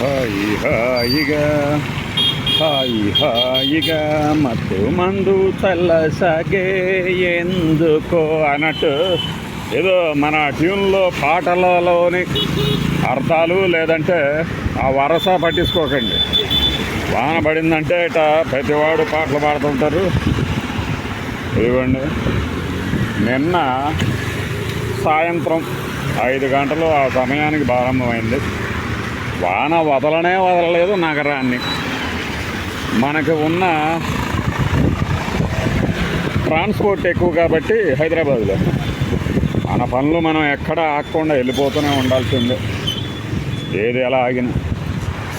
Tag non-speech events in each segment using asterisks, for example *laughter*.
హాయి హాయిగా. హాయి హాయిగా. మత్తు మందు చల్లసాగే. ఎందుకో అన్నట్టు. ఏదో మన ట్యూన్లో పాటలలోని అర్థాలు లేదంటే ఆ వరస పట్టించుకోకండి. వాన పడిందంటే ఇట ప్రతివాడు పాటలు పాడుతుంటారు. ఇవ్వండి. నిన్న సాయంత్రం ఐదు గంటలు ఆ సమయానికి ప్రారంభమైంది. వాన వదలనే వదలలేదు నగరాన్ని. మనకు ఉన్న ట్రాన్స్పోర్ట్ ఎక్కువ కాబట్టి హైదరాబాద్లో. మన పనులు మనం ఎక్కడ ఆగకుండా వెళ్ళిపోతూనే ఉండాల్సిందే. ఏది ఎలా ఆగినా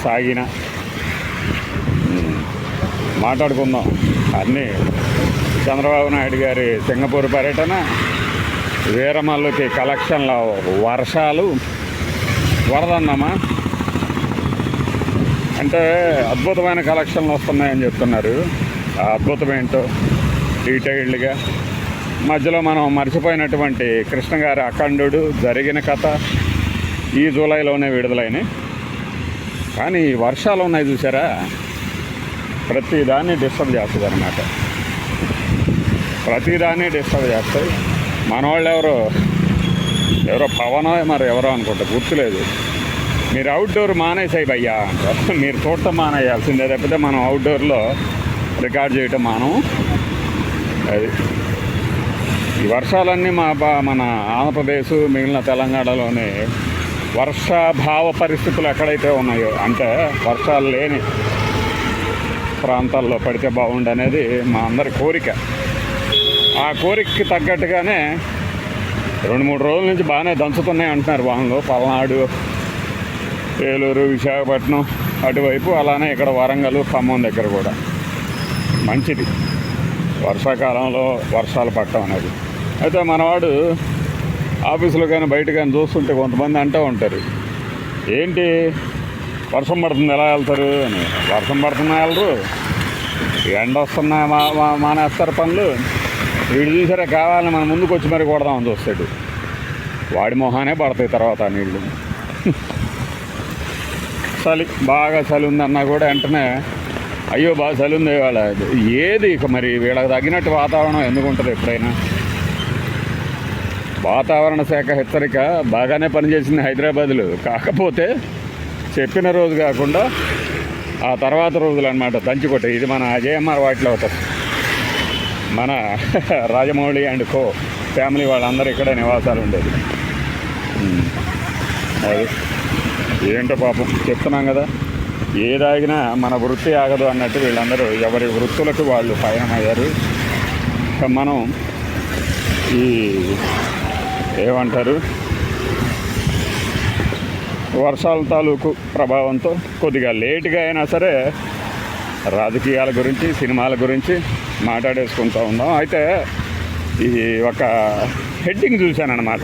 సాగినా. మాట్లాడుకుందాం. అన్నీ చంద్రబాబు నాయుడు గారి సింగపూర్ పర్యటన వీరమల్లుకి కలెక్షన్ల వర్షాలు వరదన్నమా? అంటే అద్భుతమైన కలెక్షన్లు వస్తున్నాయని చెప్తున్నారు. అద్భుతం ఏంటో డీటెయిల్డ్గా. మధ్యలో మనం మర్చిపోయినటువంటి కృష్ణ గారి అఖండుడు జరిగిన కథ ఈ జూలైలోనే విడుదలైనవి కానీ వర్షాలు ఉన్నాయి చూసారా? ప్రతి దాన్ని డిస్టర్బ్ చేస్తుంది అనమాట ప్రతిదాన్ని డిస్టర్బ్ చేస్తాయి. మన వాళ్ళు ఎవరో ఎవరో పవనో మరి ఎవరో అనుకుంటా. గుర్తులేదు. మీరు అవుట్డోర్ మానేసాయి భయ్యా. మీరు చూడటం మానేయాల్సిందే తప్పితే మనం అవుట్డోర్లో రికార్డ్ చేయటం మానం. అది. ఈ వర్షాలన్నీ మా బా- మన ఆంధ్రప్రదేశ్ మిగిలిన తెలంగాణలోని వర్షాభావ పరిస్థితులు ఎక్కడైతే ఉన్నాయో అంటే వర్షాలు లేని ప్రాంతాల్లో పడితే బాగుండు అనేది మా అందరి కోరిక. ఆ కోరికకి తగ్గట్టుగానే రెండు మూడు రోజుల నుంచి బాగానే దంచుతున్నాయి అంటున్నారు వాళ్ళు పల్నాడు ఏలూరు విశాఖపట్నం అటువైపు అలానే ఇక్కడ వరంగల్ ఖమ్మం దగ్గర కూడా. మంచిది. వర్షాకాలంలో వర్షాలు పట్టడం అనేది. అయితే మనవాడు ఆఫీసులో కానీ బయట కానీ చూస్తుంటే కొంతమంది అంటూ ఉంటారు ఏంటి? వర్షం పడుతుంది ఎలా వెళ్తారు? అని. వర్షం పడుతున్నా వెళ్ళరు ఎండ వస్తున్నా మా మానేస్తారు పనులు? వీడు చూసారా కావాలని మన ముందుకు వచ్చి మరి కొడదామని చూస్తాడు. వాడి మొహానే పడతాయి తర్వాత నీళ్ళు. చలి బాగా చలి ఉందన్నా కూడా వెంటనే అయ్యో బాగా చలి ఉంది ఇవాళ. ఏది ఇక మరి? వీళ్ళకి తగినట్టు వాతావరణం ఎందుకు ఉంటుంది ఎప్పుడైనా? వాతావరణ శాఖ హెచ్చరిక బాగానే పనిచేసింది హైదరాబాద్లో. కాకపోతే చెప్పిన రోజు కాకుండా ఆ తర్వాత రోజులు అనమాట దంచికొట్టే. ఇది మన అజయమ్మార్ వాటిలో అవుతుంది మన *laughs* రాజమౌళి అండ్ కో ఫ్యామిలీ వాళ్ళందరూ ఇక్కడే నివాసాలు ఉండేది. అది. ఏంటో పాపం? చెప్తున్నాం కదా. ఏదాగినా మన వృత్తి ఆగదు అన్నట్టు వీళ్ళందరూ ఎవరి వృత్తులకు వాళ్ళు పయనమయ్యారు. మనం ఈ ఏమంటారు? వర్షాల తాలూకు ప్రభావంతో కొద్దిగా లేటుగా అయినా సరే రాజకీయాల గురించి సినిమాల గురించి మాట్లాడేసుకుంటూ ఉందాం అయితే ఈ ఒక హెడ్డింగ్ చూశానన్నమాట.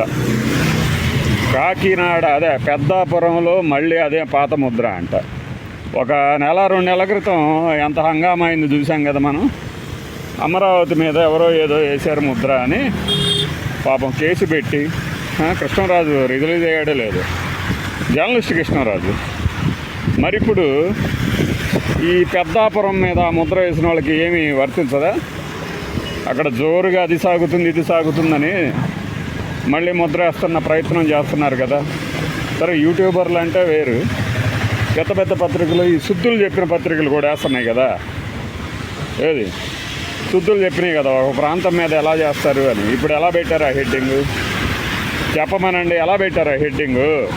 కాకినాడ అదే పెద్దాపురంలో మళ్ళీ అదే పాత ముద్ర అంట. ఒక నెల రెండు నెలల క్రితం ఎంత హంగామా అయింది చూసాం కదా మనం. అమరావతి మీద ఎవరో ఏదో వేశారు ముద్ర అని పాపం కేసు పెట్టి కృష్ణరాజు రిలీజ్ అయ్యాడే లేదు. జర్నలిస్ట్ కృష్ణరాజు. మరి ఇప్పుడు ఈ పెద్దాపురం మీద ముద్ర వేసిన వాళ్ళకి ఏమీ వర్తించదా? అక్కడ జోరుగా అది సాగుతుంది ఇది సాగుతుందని మళ్ళీ ముద్ర వేస్తున్న ప్రయత్నం చేస్తున్నారు కదా. సరే యూట్యూబర్లు అంటే వేరు. పెద్ద పెద్ద పత్రికలు ఈ శుద్ధులు చెప్పిన పత్రికలు కూడా వేస్తున్నాయి కదా. ఏది? శుద్ధులు చెప్పినాయి కదా ఒక ప్రాంతం మీద ఎలా చేస్తారు అని. ఇప్పుడు ఎలా పెట్టారు ఆ హెడ్డింగు? చెప్పమనండి ఎలా పెట్టారు ఆ హెడ్డింగు?